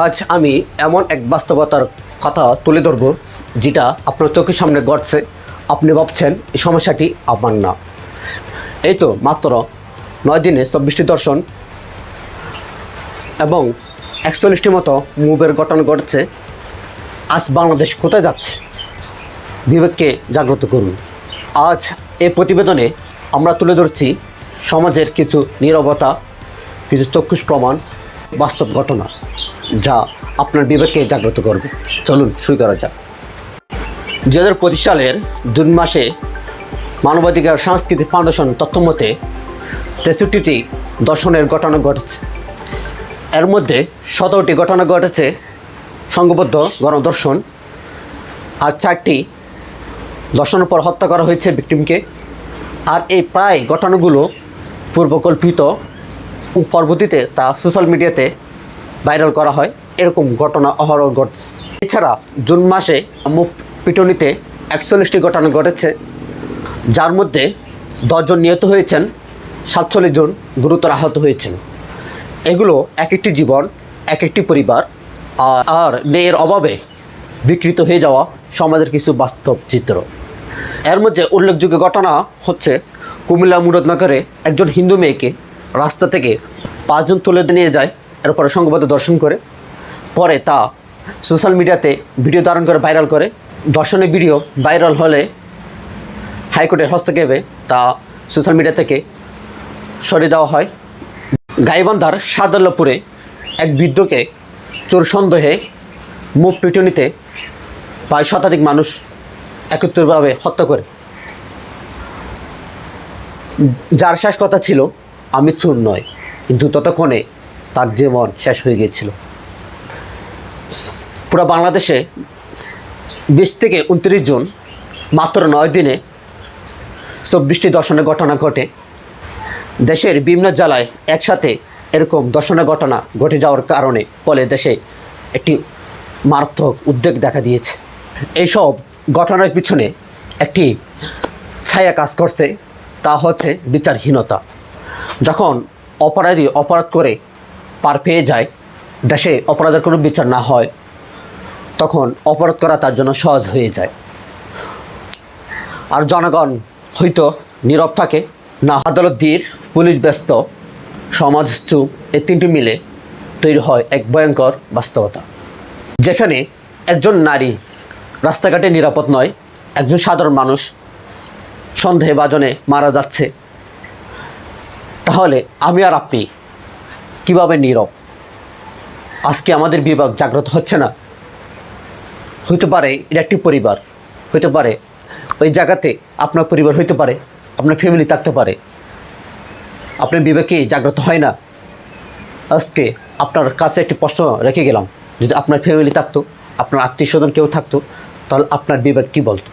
আজ আমি এমন এক বাস্তবতার কথা তুলে ধরব, যেটা আপনার চোখের সামনে ঘটছে আপনি ভাবছেন, এই সমস্যাটি আমার না। এই তো মাত্র নয় দিনে চব্বিশটি দর্শন এবং একচল্লিশটি মতো মুভের ঘটনা ঘটছে। আজ বাংলাদেশ কোথায় যাচ্ছে? বিবেককে জাগ্রত করুন। আজ এই প্রতিবেদনে আমরা তুলে ধরছি সমাজের কিছু নীরবতা, কিছু চক্ষুষ প্রমাণ, বাস্তব ঘটনা। যা আপনার বিবেককে জাগ্রত করবে। চলুন শুরু করা যাক। দু হাজার পঁচিশ সালের জুন মাসে মানবাধিকার সাংস্কৃতিক ফাউন্ডেশন তথ্যমতে তেষট্টিটি দর্শনের ঘটনা ঘটেছে। এর মধ্যে সতেরোটি ঘটনা ঘটেছে, সংঘবদ্ধ গণদর্শন আর চারটি দর্শনের পর হত্যা করা হয়েছে ভিক্টিমকে আর এই প্রায় ঘটনাগুলো পূর্বকল্পিত পরবর্তীতে তা সোশ্যাল মিডিয়াতে ভাইরাল করা হয়। এরকম ঘটনা, অহরহ ঘটছে। এছাড়া জুন মাসে মুখ পিটনিতে একচল্লিশটি ঘটনা ঘটেছে, যার মধ্যে দশজন নিহত হয়েছেন, সাতচল্লিশ জন গুরুতর আহত হয়েছেন। এগুলো এক একটি জীবন এক একটি পরিবার আর- ন্যায়ের অভাবে বিকৃত হয়ে যাওয়া সমাজের কিছু বাস্তব চিত্র। এর মধ্যে উল্লেখযোগ্য ঘটনা হচ্ছে, কুমিল্লা মুরাদনগরে একজন হিন্দু মেয়েকে রাস্তা থেকে পাঁচজন তুলে নিয়ে যায় এরপরে সংঘবদ্ধ দর্শন করে। পরে তা সোশ্যাল মিডিয়াতে ভিডিও ধারণ করে ভাইরাল করে। দর্শনের ভিডিও ভাইরাল হলে হাইকোর্টের হস্তক্ষেপে তা সোশ্যাল মিডিয়া থেকে সরিয়ে দেওয়া হয়। গাইবান্ধার সাদাল্লাপুরে এক বৃদ্ধকে চোর সন্দেহে মুখ পিটুনিতে প্রায় শতাধিক মানুষ একত্রভাবে হত্যা করে। যার শেষ কথা ছিল, আমি চোর নয়। কিন্তু ততক্ষণে তার জীবন শেষ হয়ে গিয়েছিল। পুরো বাংলাদেশে বিশ থেকে উনত্রিশ জুন মাত্র নয় দিনে চব্বিশটি দর্শনের ঘটনা ঘটে। দেশের বিভিন্ন জেলায় একসাথে এরকম দর্শনের ঘটনা ঘটে যাওয়ার কারণে ফলে দেশে একটি মারাত্মক উদ্বেগ দেখা দিয়েছে। এইসব ঘটনার পিছনে একটি ছায়া কাজ করছে, তা হচ্ছে বিচারহীনতা। যখন অপরাধী অপরাধ করে পার পেয়ে যায়। দেশে অপরাধের কোনো বিচার না হয়, তখন অপরাধ করা তার জন্য সহজ হয়ে যায়। আর জনগণ হয়তো নীরব থাকে, না আদালত দিয়ে পুলিশ ব্যস্ত, সমাজ চুপ এই তিনটি মিলে তৈরি হয় এক ভয়ঙ্কর বাস্তবতা। যেখানে একজন নারী রাস্তাঘাটে নিরাপদ নয়, একজন সাধারণ মানুষ সন্দেহে বাজনে মারা যাচ্ছে। তাহলে আমি আর আপনি কীভাবে নীরব? আজকে আমাদের বিভাগ জাগ্রত হচ্ছে না। হইতে পারে এটা একটি পরিবার, হইতে পারে ওই জায়গাতে আপনার পরিবার হইতে পারে, আপনার ফ্যামিলি থাকতে পারে। আপনার বিবেকে জাগ্রত হয় না। আজকে আপনার কাছে একটি প্রশ্ন রেখে গেলাম, যদি আপনার ফ্যামিলি থাকতো, আপনার আত্মীয় স্বজন কেউ থাকতো, তাহলে আপনার বিবেক কী বলতো?